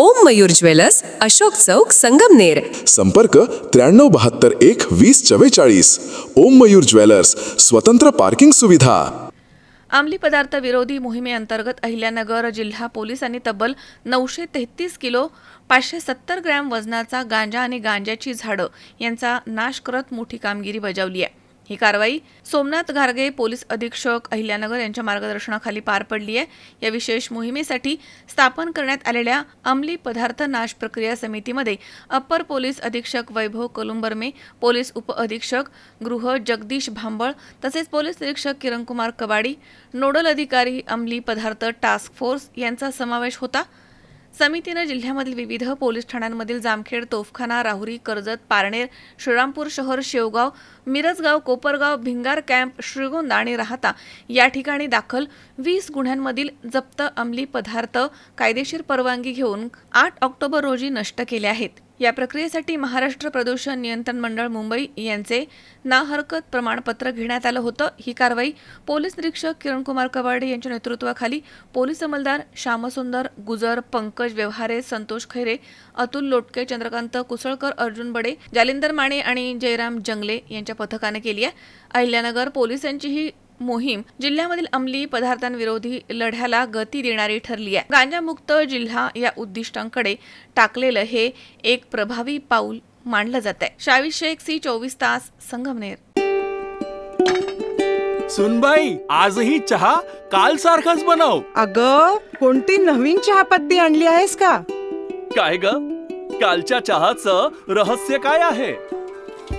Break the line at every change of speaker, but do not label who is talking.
ओम Mayur jewellers Ashok चौक संगमनेर
संपर्क त्र्याण्णव बहात्तर एक वीस चव्वेचाळीस. ओम मयूर ज्वेलर्स स्वतंत्र पार्किंग सुविधा.
अंमली पदार्थ विरोधी मोहिमेअंतर्गत अहिल्यानगर जिल्हा पोलिसांनी तब्बल नऊशे तेहतीस किलो पाचशे सत्तर ग्रॅम वजनाचा गांजा आणि गांजाची झाडं यांचा नाश करत मोठी कामगिरी बजावली आहे. ही कारवाई सोमनाथ घारगे पोलीस अधीक्षक अहिल्यानगर यांच्या मार्गदर्शनाखाली पार पडली आहे. या विशेष मोहिमेसाठी स्थापन करण्यात आलेल्या अंमली पदार्थ नाश प्रक्रिया समितीमध्ये अप्पर पोलीस अधीक्षक वैभव कलुंबर्मे पोलीस उपअधीक्षक गृह जगदीश भांबळ तसेच पोलीस निरीक्षक किरणकुमार कबाडी नोडल अधिकारी अंमली पदार्थ टास्क फोर्स यांचा समावेश होता. समितीनं जिल्ह्यामधील विविध पोलीस ठाण्यांमधील जामखेड तोफखाना राहुरी कर्जत पारनेर श्रीरामपूर शहर शेवगाव मिरजगाव कोपरगाव भिंगार कॅम्प श्रीगोंदा आणि राहता या ठिकाणी दाखल वीस गुन्ह्यांमधील जप्त अंमली पदार्थ कायदेशीर परवानगी घेऊन आठ ऑक्टोबर रोजी नष्ट केले आहेत. या प्रक्रियेसाठी महाराष्ट्र प्रदूषण नियंत्रण मंडळ मुंबई यांचे ना हरकत प्रमाणपत्र घेण्यात आलं होतं. ही कारवाई पोलीस निरीक्षक किरणकुमार कवाडे यांच्या नेतृत्वाखाली पोलीस अंमलदार श्यामसुंदर गुजर पंकज व्यवहारे संतोष खैरे अतुल लोटके चंद्रकांत कुसळकर अर्जुन बडे जालिंदर माने आणि जयराम जंगले यांच्या पथकाने केली आहे. अहिल्यानगर पोलिसांची ही मोहीम. जिल्ह्यामधील अंमली पदार्थांविरोधी लढ्याला गती देणारी ठरली आहे. गांजामुक्त जिल्हा या उद्दिष्टांकडे टाकलेलं हे एक प्रभावी पाऊल मानलं जात आहे शावी शेख सी चोवीस तास संगमनेर.
सुनबाई आजही चहा काल सारखाच बनव.
अग कोणती नवीन चहापत्ती आणली आहेस का?
काय ग? कालच्या चहाचं रहस्य काय आहे?